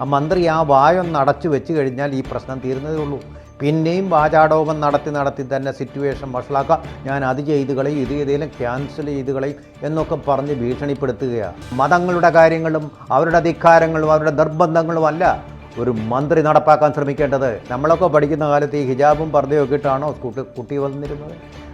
ആ മന്ത്രി ആ വായൊന്ന് അടച്ചു വെച്ച് കഴിഞ്ഞാൽ ഈ പ്രശ്നം തീരുന്നതേ ഉള്ളൂ. പിന്നെയും വാചാടോപം നടത്തി നടത്തി തന്നെ സിറ്റുവേഷൻ വഷളാക്കുക ഞാൻ അത് ചെയ്ത് കളയും ഇത് ഏതെങ്കിലും ക്യാൻസൽ ചെയ്ത് കളയും എന്നൊക്കെ പറഞ്ഞ് ഭീഷണിപ്പെടുത്തുകയാണ്. മതങ്ങളുടെ കാര്യങ്ങളും അവരുടെ അധികാരങ്ങളും അവരുടെ നിർബന്ധങ്ങളും അല്ല. ഒരു മന്ത്രി നടപ്പാക്കാൻ ശ്രമിക്കേണ്ടത്. നമ്മളൊക്കെ പഠിക്കുന്ന കാലത്ത് ഈ ഹിജാബും പർദ്ദയൊക്കെ ഇട്ടാണോ കുട്ടി കുട്ടി വന്നിരുന്നത്?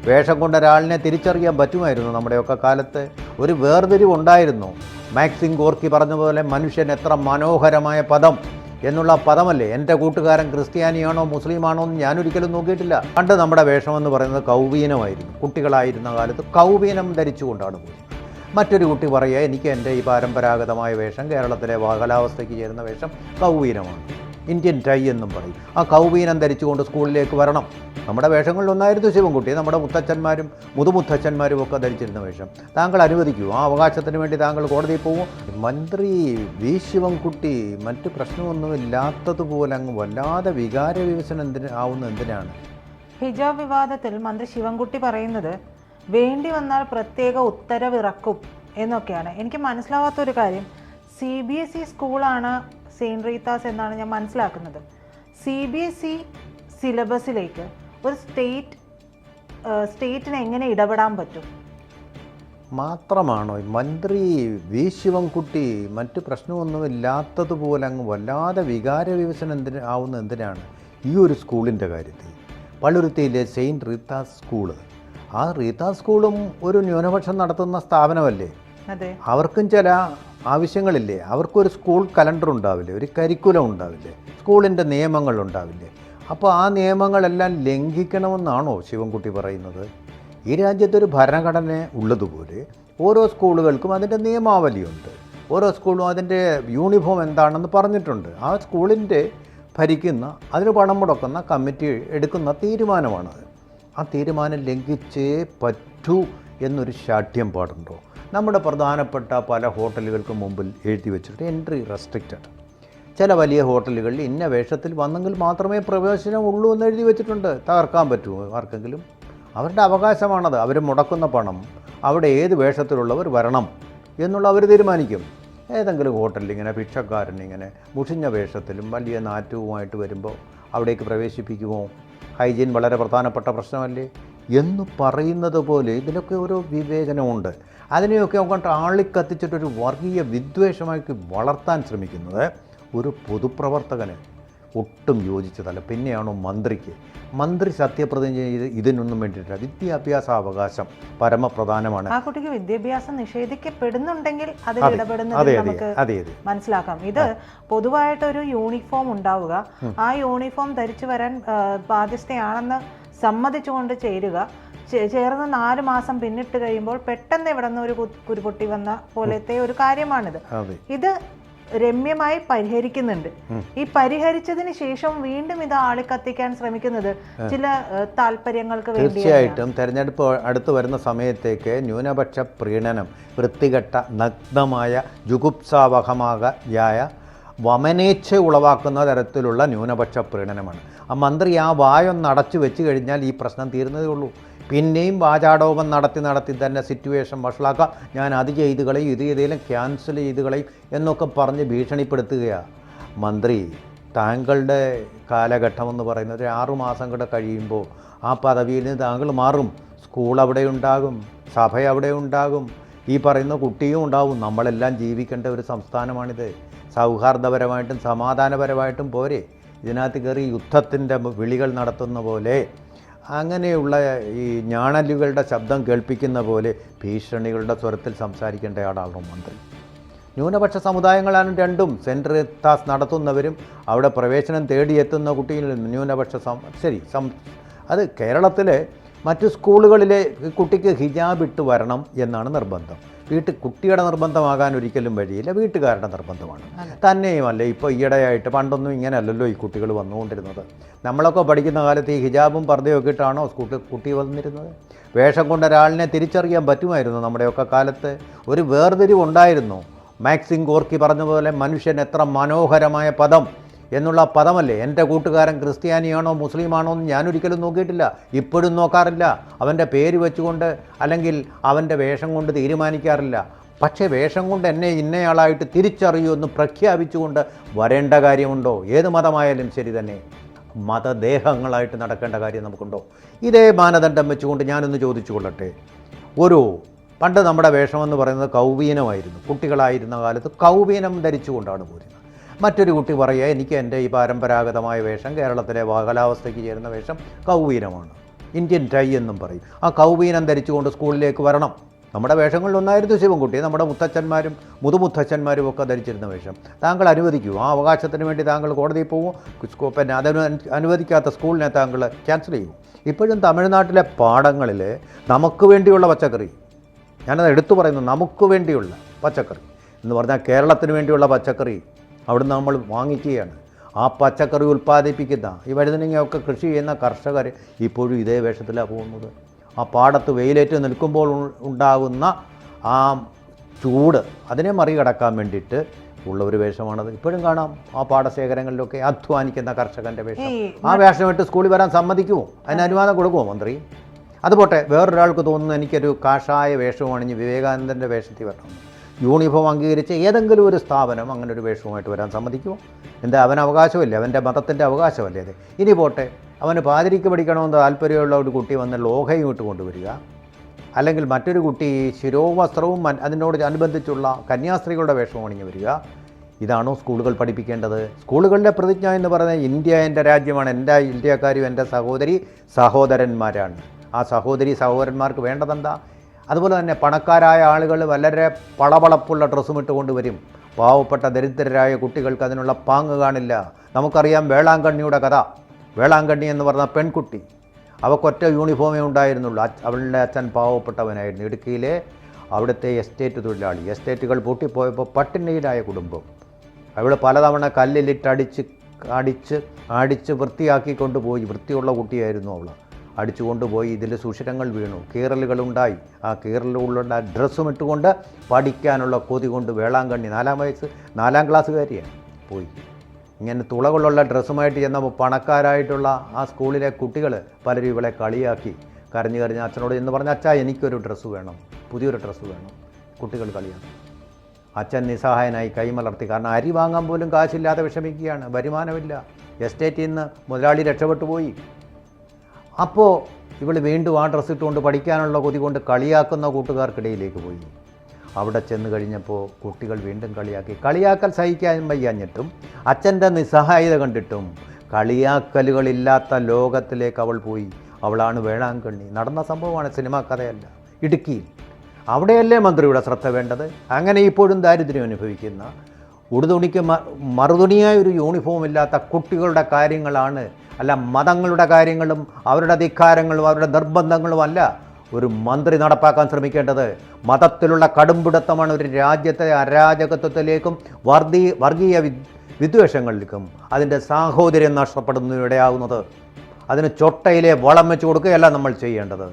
വേഷം കൊണ്ട് ഒരാളിനെ തിരിച്ചറിയാൻ പറ്റുമായിരുന്നു നമ്മുടെയൊക്കെ കാലത്ത്? ഒരു വേർതിരിവുണ്ടായിരുന്നു. മാക്സിം ഗോർക്കി പറഞ്ഞതുപോലെ പോലെ മനുഷ്യൻ എത്ര മനോഹരമായ പദം എന്നുള്ള പദമല്ലേ? എന്റെ കൂട്ടുകാരൻ ക്രിസ്ത്യാനിയാണോ മുസ്ലിമാണോ എന്ന് ഞാനൊരിക്കലും നോക്കിയിട്ടില്ല. പണ്ട് നമ്മുടെ വേഷമെന്ന് പറയുന്നത് കൗവീനമായിരുന്നു. കുട്ടികളായിരുന്ന കാലത്ത് കൗവീനം ധരിച്ചുകൊണ്ടാണ് പോയി മറ്റൊരു കുട്ടി പറയുക എനിക്ക് എന്റെ ഈ പരമ്പരാഗതമായ വേഷം കേരളത്തിലെ കാലാവസ്ഥയ്ക്ക് ചേരുന്ന വേഷം കൗവീനമാണ്. ഇന്ത്യൻ ടൈ എന്നും പറയും. ആ കൗവീനം ധരിച്ചുകൊണ്ട് സ്കൂളിലേക്ക് വരണം. നമ്മുടെ വേഷങ്ങളിലൊന്നായിരുന്നു ശിവൻകുട്ടി. നമ്മുടെ മുത്തച്ഛന്മാരും മുതുമുത്തച്ഛന്മാരും ഒക്കെ ധരിച്ചിരുന്ന വേഷം. താങ്കൾ അനുവദിക്കൂ. ആ അവകാശത്തിന് വേണ്ടി താങ്കൾ കോടതിയിൽ പോകും. മന്ത്രി വി. ശിവൻകുട്ടി മറ്റ് പ്രശ്നമൊന്നുമില്ലാത്തതുപോലെ അങ്ങ് വല്ലാതെ വികാര വികസനം എന്തിന് ആവുന്ന എന്തിനാണ്? ഹിജാബ് വിവാദത്തിൽ മന്ത്രി ശിവൻകുട്ടി പറയുന്നത് വേണ്ടി വന്നാൽ പ്രത്യേക ഉത്തരവിറക്കും എന്നൊക്കെയാണ്. എനിക്ക് മനസ്സിലാവാത്തൊരു കാര്യം സി ബി എസ് ഇ സ്കൂളാണ് സെയിന്റ് റീത്താസ് എന്നാണ് ഞാൻ മനസ്സിലാക്കുന്നത്. സി ബി എസ് ഇ സിലബസിലേക്ക് ഒരു സ്റ്റേറ്റ് സ്റ്റേറ്റിന് എങ്ങനെ ഇടപെടാൻ പറ്റും? മാത്രമാണോ? മന്ത്രി വി ശിവൻകുട്ടി മറ്റ് പ്രശ്നമൊന്നുമില്ലാത്തതുപോലെ അങ്ങ് വല്ലാതെ വികാര വികസനം എന്തിന് ആവുന്ന എന്തിനാണ്? ഈ ഒരു സ്കൂളിന്റെ കാര്യത്തിൽ. പള്ളുരുത്തിയിലെ സെയിന്റ് റീത്താസ് സ്കൂൾ ആ റീത്ത സ്കൂളും ഒരു ന്യൂനപക്ഷം നടത്തുന്ന സ്ഥാപനമല്ലേ? അവർക്കും ചില ആവശ്യങ്ങളില്ലേ? അവർക്കൊരു സ്കൂൾ കലണ്ടർ ഉണ്ടാവില്ലേ? ഒരു കരിക്കുലം ഉണ്ടാവില്ലേ? സ്കൂളിന്റെ നിയമങ്ങൾ ഉണ്ടാവില്ലേ? അപ്പോൾ ആ നിയമങ്ങളെല്ലാം ലംഘിക്കണമെന്നാണോ ശിവൻകുട്ടി പറയുന്നത്? ഈ രാജ്യത്തൊരു ഭരണഘടന ഉള്ളതുപോലെ ഓരോ സ്കൂളുകൾക്കും അതിന്റെ നിയമാവലിയുണ്ട്. ഓരോ സ്കൂളും അതിന്റെ യൂണിഫോം എന്താണെന്ന് പറഞ്ഞിട്ടുണ്ട്. ആ സ്കൂളിന്റെ ഭരിക്കുന്ന അതിന് പണം മുടക്കുന്ന കമ്മിറ്റി എടുക്കുന്ന തീരുമാനമാണത്. ആ തീരുമാനം ലംഘിച്ചേ പറ്റൂ എന്നൊരു ശാഠ്യം പാടുണ്ടോ? നമ്മുടെ പ്രധാനപ്പെട്ട പല ഹോട്ടലുകൾക്ക് മുമ്പിൽ എഴുതി വെച്ചിട്ട് എൻട്രി റെസ്ട്രിക്റ്റഡ് ചില വലിയ ഹോട്ടലുകളിൽ ഇന്ന വേഷത്തിൽ വന്നെങ്കിൽ മാത്രമേ പ്രവേശനം ഉള്ളൂ എന്ന് എഴുതി വെച്ചിട്ടുണ്ട്. തകർക്കാൻ പറ്റുമോ ആർക്കെങ്കിലും? അവരുടെ അവകാശമാണത് അവർ മുടക്കുന്ന പണം അവിടെ ഏത് വേഷത്തിലുള്ളവർ വരണം എന്നുള്ള അവർ തീരുമാനിക്കും. ഏതെങ്കിലും ഹോട്ടലിൽ ഇങ്ങനെ ഭിക്ഷക്കാരൻ ഇങ്ങനെ മുഷിഞ്ഞ വേഷത്തിലും വലിയ നാറ്റവുമായിട്ട് വരുമ്പോൾ അവിടേക്ക് പ്രവേശിപ്പിക്കുമോ? ഹൈജീൻ വളരെ പ്രധാനപ്പെട്ട പ്രശ്നമല്ലേ? എന്ന് പറയുന്നത് പോലെ ഇതിലൊക്കെ ഓരോ വിവേചനമുണ്ട്. അതിനെയൊക്കെ അങ്ങോട്ട് ആളിക്കത്തിച്ചിട്ടൊരു വർഗീയ വിദ്വേഷമായിട്ട് വളർത്താൻ ശ്രമിക്കുന്നത് ഒരു പൊതുപ്രവർത്തകന് ഒട്ടും യോജിച്ചതല്ല. പിന്നെയാണോ മന്ത്രിക്ക്? മന്ത്രി സത്യപ്രതിജ്ഞ ചെയ്ത് ഇതിനൊന്നും വേണ്ടിയിട്ടില്ല. വിദ്യാഭ്യാസ അവകാശം പരമപ്രധാനമാണ്. ആ കുട്ടിക്ക് വിദ്യാഭ്യാസം നിഷേധിക്കപ്പെടുന്നുണ്ടെങ്കിൽ അതിൽ അതെ ഇടപെടുന്നത് നമുക്ക് മനസ്സിലാക്കാം. ഇത് പൊതുവായിട്ടൊരു യൂണിഫോം ഉണ്ടാവുക. ആ യൂണിഫോം ധരിച്ചു വരാൻ ബാധ്യസ്ഥയാണെന്ന് സമ്മതിച്ചുകൊണ്ട് ചേരുക. ചേർന്ന് നാല് മാസം പിന്നിട്ട് കഴിയുമ്പോൾ പെട്ടെന്ന് ഇവിടെ നിന്ന് ഒരു കുരുപൊട്ടി വന്ന പോലത്തെ ഒരു കാര്യമാണിത്. ഇത് രമ്യമായി പരിഹരിക്കുന്നുണ്ട്. ഈ പരിഹരിച്ചതിന് ശേഷം വീണ്ടും ഇത് ആളെ കത്തിക്കാൻ ശ്രമിക്കുന്നത് ചില താല്പര്യങ്ങൾക്ക് തീർച്ചയായിട്ടും തെരഞ്ഞെടുപ്പ് അടുത്തു വരുന്ന സമയത്തേക്ക് ന്യൂനപക്ഷ പ്രീണനം വൃത്തികെട്ട നഗ്നമായ ജുഗുപ്സാവഹമായ വമനേച്ഛ ഉളവാക്കുന്ന തരത്തിലുള്ള ന്യൂനപക്ഷ പ്രീണനമാണ്. ആ മന്ത്രി ആ വായൊന്ന് അടച്ചു വെച്ച് കഴിഞ്ഞാൽ ഈ പ്രശ്നം തീരുന്നതേ ഉള്ളൂ. പിന്നെയും വാചാടോപം നടത്തി നടത്തി തന്നെ സിറ്റുവേഷൻ വഷളാക്കുക ഞാൻ അത് ചെയ്ത് കളയും ഇത് ചെയ്തേലും ക്യാൻസൽ ചെയ്ത് കളയും എന്നൊക്കെ പറഞ്ഞ് ഭീഷണിപ്പെടുത്തുകയാണ് മന്ത്രി താങ്കളുടെ കാലഘട്ടമെന്ന് പറയുന്നത് ഒരു ആറുമാസം കൂടെ കഴിയുമ്പോൾ ആ പദവിയിൽ നിന്ന് താങ്കൾ മാറും. സ്കൂൾ അവിടെ ഉണ്ടാകും സഭ അവിടെ ഉണ്ടാകും. ഈ പറയുന്ന കുട്ടിയും ഉണ്ടാവും. നമ്മളെല്ലാം ജീവിക്കേണ്ട ഒരു സംസ്ഥാനമാണിത്. സൗഹാർദ്ദപരമായിട്ടും സമാധാനപരമായിട്ടും പോരെ. ഇതിനകത്ത് കയറി യുദ്ധത്തിന്റെ വിളികൾ നടത്തുന്ന പോലെ അങ്ങനെയുള്ള ഈ ഞാണലുകളുടെ ശബ്ദം കേൾപ്പിക്കുന്ന പോലെ ഭീഷണികളുടെ സ്വരത്തിൽ സംസാരിക്കേണ്ട ആളാണോ മന്ത്രി ന്യൂനപക്ഷ സമുദായങ്ങളാണ് രണ്ടും. സെൻട്രൽ താസ് നടത്തുന്നവരും അവിടെ പ്രവേശനം തേടിയെത്തുന്ന കുട്ടിയിൽ ന്യൂനപക്ഷ ശരി അത് കേരളത്തിലെ മറ്റു സ്കൂളുകളിലെ കുട്ടിക്ക് ഹിജാബ് ഇട്ട് വരണം എന്നാണ് നിർബന്ധം. വീട്ടിൽ കുട്ടിയുടെ നിർബന്ധമാകാൻ ഒരിക്കലും വഴിയില്ല. വീട്ടുകാരുടെ നിർബന്ധമാണ്. തന്നെയുമല്ല ഇപ്പോൾ ഈയിടെയായിട്ട് പണ്ടൊന്നും ഇങ്ങനെയല്ലല്ലോ ഈ കുട്ടികൾ വന്നുകൊണ്ടിരുന്നത്. നമ്മളൊക്കെ പഠിക്കുന്ന കാലത്ത് ഈ ഹിജാബും പർദ്ദയൊക്കെ ഇട്ടാണോ സ്കൂട്ടി കുട്ടി വന്നിരുന്നത്? വേഷം കൊണ്ട് ഒരാളിനെ തിരിച്ചറിയാൻ പറ്റുമായിരുന്നു നമ്മുടെയൊക്കെ കാലത്ത്? ഒരു വേർതിരിവുണ്ടായിരുന്നു. മാക്സിം ഗോർക്കി പറഞ്ഞതുപോലെ പോലെ മനുഷ്യൻ എത്ര മനോഹരമായ പദം എന്നുള്ള പദമല്ലേ? എന്റെ കൂട്ടുകാരൻ ക്രിസ്ത്യാനിയാണോ മുസ്ലിമാണോ എന്ന് ഞാനൊരിക്കലും നോക്കിയിട്ടില്ല. ഇപ്പോഴും നോക്കാറില്ല. അവന്റെ പേര് വെച്ചുകൊണ്ട് അല്ലെങ്കിൽ അവന്റെ വേഷം കൊണ്ട് തീരുമാനിക്കാറില്ല. പക്ഷേ വേഷം കൊണ്ട് എന്നെ ഇന്നയാളായിട്ട് തിരിച്ചറിയൂ എന്ന് പ്രഖ്യാപിച്ചുകൊണ്ട് വരേണ്ട കാര്യമുണ്ടോ? ഏത് മതമായാലും ശരി തന്നെ. മതദേഹങ്ങളായിട്ട് നടക്കേണ്ട കാര്യം നമുക്കുണ്ടോ? ഇതേ മാനദണ്ഡം വെച്ചുകൊണ്ട് ഞാനൊന്ന് ചോദിച്ചു കൊള്ളട്ടെ ഒരു പണ്ട് നമ്മുടെ വേഷമെന്ന് പറയുന്നത് കൗവീനമായിരുന്നു. കുട്ടികളായിരുന്ന കാലത്ത് കൗവീനം ധരിച്ചുകൊണ്ടാണ് പോരുന്നത്. മറ്റൊരു കുട്ടി പറയുക എനിക്ക് എന്റെ ഈ പരമ്പരാഗതമായ വേഷം കേരളത്തിലെ കാലാവസ്ഥയ്ക്ക് ചേരുന്ന വേഷം കൗവീനമാണ്. ഇന്ത്യൻ ടൈ എന്നും പറയും. ആ കൗവീനം ധരിച്ചുകൊണ്ട് സ്കൂളിലേക്ക് വരണം. നമ്മുടെ വേഷങ്ങളിലൊന്നായിരുന്നു ശിവൻകുട്ടി. നമ്മുടെ മുത്തച്ഛന്മാരും മുതുമുത്തച്ഛന്മാരും ഒക്കെ ധരിച്ചിരുന്ന വേഷം. താങ്കൾ അനുവദിക്കൂ. ആ അവകാശത്തിന് വേണ്ടി താങ്കൾ കോടതിയിൽ പോകും പിന്നെ അതിന് അനുവദിക്കാത്ത സ്കൂളിനെ താങ്കൾ ക്യാൻസൽ ചെയ്യും. ഇപ്പോഴും തമിഴ്നാട്ടിലെ പാടങ്ങളിൽ നമുക്ക് വേണ്ടിയുള്ള പച്ചക്കറി ഞാനത് എടുത്തു പറയുന്നു നമുക്ക് വേണ്ടിയുള്ള പച്ചക്കറി എന്ന് പറഞ്ഞാൽ കേരളത്തിന് വേണ്ടിയുള്ള പച്ചക്കറി അവിടുന്ന് നമ്മൾ വാങ്ങിക്കുകയാണ്. ആ പച്ചക്കറി ഉൽപ്പാദിപ്പിക്കുന്ന ഈ വഴുതനങ്ങയൊക്കെ കൃഷി ചെയ്യുന്ന കർഷകർ ഇപ്പോഴും ഇതേ വേഷത്തിലാണ് പോകുന്നത്. ആ പാടത്ത് വെയിലേറ്റ് നിൽക്കുമ്പോൾ ഉണ്ടാകുന്ന ആ ചൂട് അതിനെ മറികടക്കാൻ വേണ്ടിയിട്ട് ഉള്ള ഒരു വേഷമാണത്. ഇപ്പോഴും കാണാം ആ പാടശേഖരങ്ങളിലൊക്കെ അധ്വാനിക്കുന്ന കർഷകന്റെ വേഷം. ആ വേഷമിട്ട് സ്കൂളിൽ വരാൻ സമ്മതിക്കുമോ? അതിന് അനുവാദം കൊടുക്കുമോ മന്ത്രി? അതുപോട്ടെ വേറൊരാൾക്ക് തോന്നുന്നു എനിക്കൊരു കാഷായ വേഷമാണ് വിവേകാനന്ദന്റെ വേഷത്തിൽ വരണം. യൂണിഫോം അംഗീകരിച്ച് ഏതെങ്കിലും ഒരു സ്ഥാപനം അങ്ങനെ ഒരു വേഷവുമായിട്ട് വരാൻ സമ്മതിക്കുമോ? എന്താ അവൻ അവകാശമല്ലേ? അവന്റെ മതത്തിന്റെ അവകാശമല്ലേ അത്? ഇനി പോട്ടെ അവന് പാതിരിക്ക് പഠിക്കണമെന്ന് താല്പര്യമുള്ള ഒരു കുട്ടി വന്ന് ലോഹയും ഇട്ട് കൊണ്ടുവരിക. അല്ലെങ്കിൽ മറ്റൊരു കുട്ടി ശിരോവസ്ത്രവും അതിനോട് അനുബന്ധിച്ചുള്ള കന്യാസ്ത്രീകളുടെ വേഷവും അണിഞ്ഞു വരിക. ഇതാണോ സ്കൂളുകൾ പഠിപ്പിക്കേണ്ടത്? സ്കൂളുകളുടെ പ്രതിജ്ഞ എന്ന് പറയുന്നത് ഇന്ത്യ എന്റെ രാജ്യമാണ് എന്റെ ഇന്ത്യക്കാരും എന്റെ സഹോദരി സഹോദരന്മാരാണ്. ആ സഹോദരി സഹോദരന്മാർക്ക് വേണ്ടതെന്താ? അതുപോലെ തന്നെ പണക്കാരായ ആളുകൾ വളരെ പളപളപ്പുള്ള ഡ്രസ്സും ഇട്ടുകൊണ്ട് വരും. പാവപ്പെട്ട ദരിദ്രരായ കുട്ടികൾക്ക് അതിനുള്ള പാങ്ങ് കാണില്ല. നമുക്കറിയാം വേളാങ്കണ്ണിയുടെ കഥ. വേളാങ്കണ്ണി എന്ന് പറഞ്ഞ പെൺകുട്ടി. അവക്കൊറ്റ യൂണിഫോമേ ഉണ്ടായിരുന്നുള്ളൂ. അവളുടെ അച്ഛൻ പാവപ്പെട്ടവനായിരുന്നു. ഇടുക്കിയിലെ അവിടുത്തെ എസ്റ്റേറ്റ് തൊഴിലാളി. എസ്റ്റേറ്റുകൾ പൂട്ടിപ്പോയപ്പോൾ പട്ടിണിയിലായ കുടുംബം. അവൾ പലതവണ കല്ലിലിട്ടടിച്ച് അടിച്ച് അടിച്ച് വൃത്തിയാക്കി കൊണ്ടുപോയി വൃത്തിയുള്ള കുട്ടിയായിരുന്നു അവൾ. അടിച്ചു കൊണ്ടുപോയി ഇതിൽ സുഷിരങ്ങൾ വീണു. കീറലുകളുണ്ടായി. ആ കീറലുകളുള്ള ഡ്രസ്സും ഇട്ടുകൊണ്ട് പഠിക്കാനുള്ള കൊതി കൊണ്ട് വേളാങ്കണ്ണി നാലാം വയസ്സ് നാലാം ക്ലാസ്സുകാരിയാണ്. പോയി. ഇങ്ങനെ തുളകളുള്ള ഡ്രസ്സുമായിട്ട് ചെന്നപ്പോൾ പണക്കാരായിട്ടുള്ള ആ സ്കൂളിലെ കുട്ടികൾ പലരും ഇവളെ കളിയാക്കി. കരഞ്ഞു കരഞ്ഞ് അച്ഛനോട് എന്ന് പറഞ്ഞ അച്ഛാ എനിക്കൊരു ഡ്രസ്സ് വേണം. പുതിയൊരു ഡ്രസ്സ് വേണം. കുട്ടികൾ കളിയാക്കി. അച്ഛൻ നിസ്സഹായനായി കൈമലർത്തി കാരണം അരി വാങ്ങാൻ പോലും കാശില്ലാതെ വിഷമിക്കുകയാണ്. വരുമാനമില്ല. എസ്റ്റേറ്റിൽ നിന്ന് മുതലാളി രക്ഷപ്പെട്ടു പോയി. അപ്പോൾ ഇവൾ വീണ്ടും ആ ഡ്രസ്സ് ഇട്ടുകൊണ്ട് പഠിക്കാനുള്ള കൊതി കൊണ്ട് കളിയാക്കുന്ന കൂട്ടുകാർക്കിടയിലേക്ക് പോയി. അവിടെ ചെന്ന് കഴിഞ്ഞപ്പോൾ കുട്ടികൾ വീണ്ടും കളിയാക്കി. കളിയാക്കൽ സഹിക്കാൻ വയ്യാഞ്ഞിട്ടും അച്ഛന്റെ നിസ്സഹായത കണ്ടിട്ടും കളിയാക്കലുകളില്ലാത്ത ലോകത്തിലേക്ക് അവൾ പോയി. അവളാണ് വേളാങ്കണ്ണി. നടന്ന സംഭവമാണ് സിനിമാ കഥയല്ല ഇടുക്കിയിൽ. അവിടെയല്ലേ മന്ത്രിയുടെ ശ്രദ്ധ വേണ്ടത്? അങ്ങനെ ഇപ്പോഴും ദാരിദ്ര്യം അനുഭവിക്കുന്ന ഉടുതുണിക്ക് മറുതുണിയായ ഒരു യൂണിഫോം ഇല്ലാത്ത കുട്ടികളുടെ കാര്യങ്ങളാണ്. അല്ല മതങ്ങളുടെ കാര്യങ്ങളും അവരുടെ അധികാരങ്ങളും അവരുടെ നിർബന്ധങ്ങളും അല്ല ഒരു മന്ത്രി നടപ്പാക്കാൻ ശ്രമിക്കേണ്ടത്. മതത്തിലുള്ള കടുംപിടുത്തമാണ് ഒരു രാജ്യത്തെ അരാജകത്വത്തിലേക്കും വർദ്ധീ വർഗീയ വിദ്വേഷങ്ങളിലേക്കും അതിന്റെ സാഹോദര്യം നഷ്ടപ്പെടുന്നതിനിടയാകുന്നത് അതിന് ചൊട്ടയിലെ വളം വെച്ച് കൊടുക്കുകയല്ല നമ്മൾ ചെയ്യേണ്ടത്.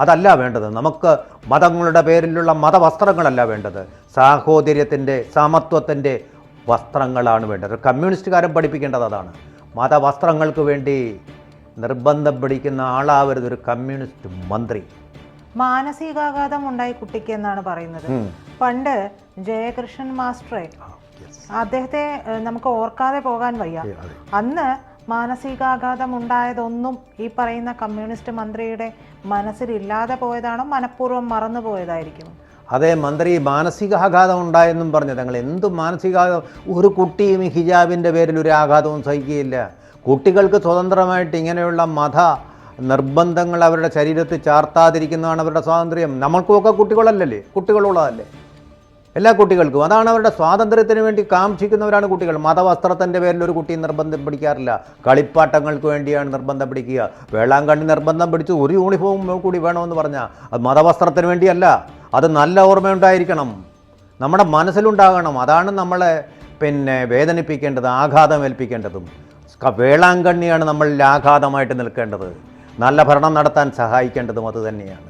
അതല്ല വേണ്ടത്. നമുക്ക് മതങ്ങളുടെ പേരിലുള്ള മതവസ്ത്രങ്ങളല്ല വേണ്ടത്. സാഹോദര്യത്തിന്റെ സമത്വത്തിന്റെ വസ്ത്രങ്ങളാണ് വേണ്ടത്. കമ്മ്യൂണിസ്റ്റുകാരൻ പഠിപ്പിക്കേണ്ടത് അതാണ്. മതവസ്ത്രങ്ങൾക്ക് വേണ്ടി നിർബന്ധം പിടിക്കുന്ന ആളാവരുത് ഒരു കമ്മ്യൂണിസ്റ്റ് മന്ത്രി. മാനസികാഘാതം ഉണ്ടായി കുട്ടിക്ക് എന്നാണ് പറയുന്നത്. പണ്ട് ജയകൃഷ്ണൻ മാസ്റ്ററെ അദ്ദേഹത്തെ നമുക്ക് ഓർക്കാതെ പോകാൻ വയ്യ. അന്ന് മാനസികാഘാതം ഉണ്ടായതൊന്നും ഈ പറയുന്ന കമ്മ്യൂണിസ്റ്റ് മന്ത്രിയുടെ മനസ്സിലില്ലാതെ പോയതാണോ? മനഃപൂർവം മറന്നു പോയതായിരിക്കും അതേ മന്ത്രി മാനസികാഘാതം ഉണ്ടായെന്നും പറഞ്ഞു. തങ്ങൾ എന്ത് മാനസികാഘാതം? ഒരു കുട്ടിയും ഹിജാബിന്റെ പേരിൽ ഒരു ആഘാതവും സഹിക്കുകയില്ല. കുട്ടികൾക്ക് സ്വതന്ത്രമായിട്ട് ഇങ്ങനെയുള്ള മത നിർബന്ധങ്ങൾ അവരുടെ ശരീരത്തിൽ ചാർത്താതിരിക്കുന്നതാണ് അവരുടെ സ്വാതന്ത്ര്യം. നമ്മൾക്കുമൊക്കെ കുട്ടികളല്ലല്ലേ? കുട്ടികളുള്ളതല്ലേ? എല്ലാ കുട്ടികൾക്കും. അതാണ് അവരുടെ സ്വാതന്ത്ര്യത്തിന് വേണ്ടി കാക്ഷിക്കുന്നവരാണ് കുട്ടികൾ. മതവസ്ത്രത്തിന്റെ പേരിൽ ഒരു കുട്ടിയും നിർബന്ധം പിടിക്കാറില്ല. കളിപ്പാട്ടങ്ങൾക്ക് വേണ്ടിയാണ് നിർബന്ധം പിടിക്കുക. വേളാങ്കണ്ണി നിർബന്ധം പിടിച്ച് ഒരു യൂണിഫോം കൂടി വേണമെന്ന് പറഞ്ഞാൽ അത് മതവസ്ത്രത്തിന് വേണ്ടിയല്ല. അത് നല്ല ഓർമ്മയുണ്ടായിരിക്കണം. നമ്മുടെ മനസ്സിലുണ്ടാകണം. അതാണ് നമ്മളെ പിന്നെ വേദനിപ്പിക്കേണ്ടത് ആഘാതം ഏൽപ്പിക്കേണ്ടതും. വേളാങ്കണ്ണിയാണ് നമ്മളിൽ ആഘാതമായിട്ട് നിൽക്കേണ്ടത്. നല്ല ഭരണം നടത്താൻ സഹായിക്കേണ്ടതും അത് തന്നെയാണ്.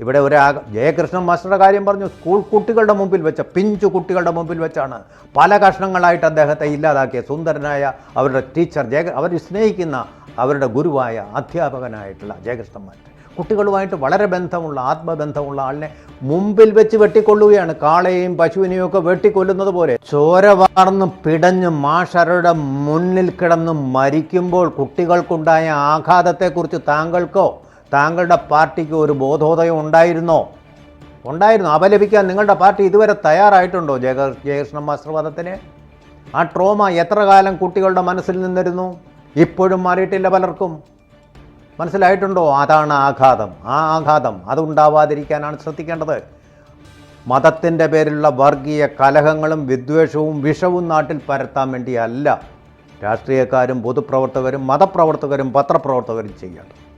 ഇവിടെ ഒരു ജയകൃഷ്ണൻ മാസ്റ്ററുടെ കാര്യം പറഞ്ഞു. സ്കൂൾ കുട്ടികളുടെ മുമ്പിൽ വെച്ച പിഞ്ചു കുട്ടികളുടെ മുമ്പിൽ വെച്ചാണ് പല കഷ്ണങ്ങളായിട്ട് അദ്ദേഹത്തെ ഇല്ലാതാക്കിയ സുന്ദരനായ അവരുടെ ടീച്ചർ ജയ അവർ സ്നേഹിക്കുന്ന അവരുടെ ഗുരുവായ അധ്യാപകനായിട്ടുള്ള ജയകൃഷ്ണൻ മാസ്റ്റർ. കുട്ടികളുമായിട്ട് വളരെ ബന്ധമുള്ള ആത്മബന്ധമുള്ള ആളിനെ മുമ്പിൽ വെച്ച് വെട്ടിക്കൊള്ളുകയാണ്. കാളയെയും പശുവിനെയും ഒക്കെ വെട്ടിക്കൊല്ലുന്നത് പോലെ. ചോര വാർന്ന് പിടഞ്ഞ് മാഷരുടെ മുന്നിൽ കിടന്ന് മരിക്കുമ്പോൾ കുട്ടികൾക്കുണ്ടായ ആഘാതത്തെക്കുറിച്ച് താങ്കൾക്കോ താങ്കളുടെ പാർട്ടിക്ക് ഒരു ബോധോദയം ഉണ്ടായിരുന്നോ? ഉണ്ടായിരുന്നു. അപലപിക്കാൻ നിങ്ങളുടെ പാർട്ടി ഇതുവരെ തയ്യാറായിട്ടുണ്ടോ? ജയ ജയകൃഷ്ണൻ മാസ്റ്റർവാദത്തിന്? ആ ട്രോമ എത്ര കാലം കുട്ടികളുടെ മനസ്സിൽ നിന്നിരുന്നു? ഇപ്പോഴും മാറിയിട്ടില്ല പലർക്കും. മനസ്സിലായിട്ടുണ്ടോ? അതാണ് ആഘാതം. ആ ആഘാതം അതുണ്ടാവാതിരിക്കാനാണ് ശ്രദ്ധിക്കേണ്ടത്. മതത്തിന്റെ പേരിലുള്ള വർഗീയ കലഹങ്ങളും വിദ്വേഷവും വിഷവും നാട്ടിൽ പരത്താൻ വേണ്ടിയല്ല രാഷ്ട്രീയക്കാരും പൊതുപ്രവർത്തകരും മതപ്രവർത്തകരും പത്രപ്രവർത്തകരും ചെയ്യേണ്ടത്.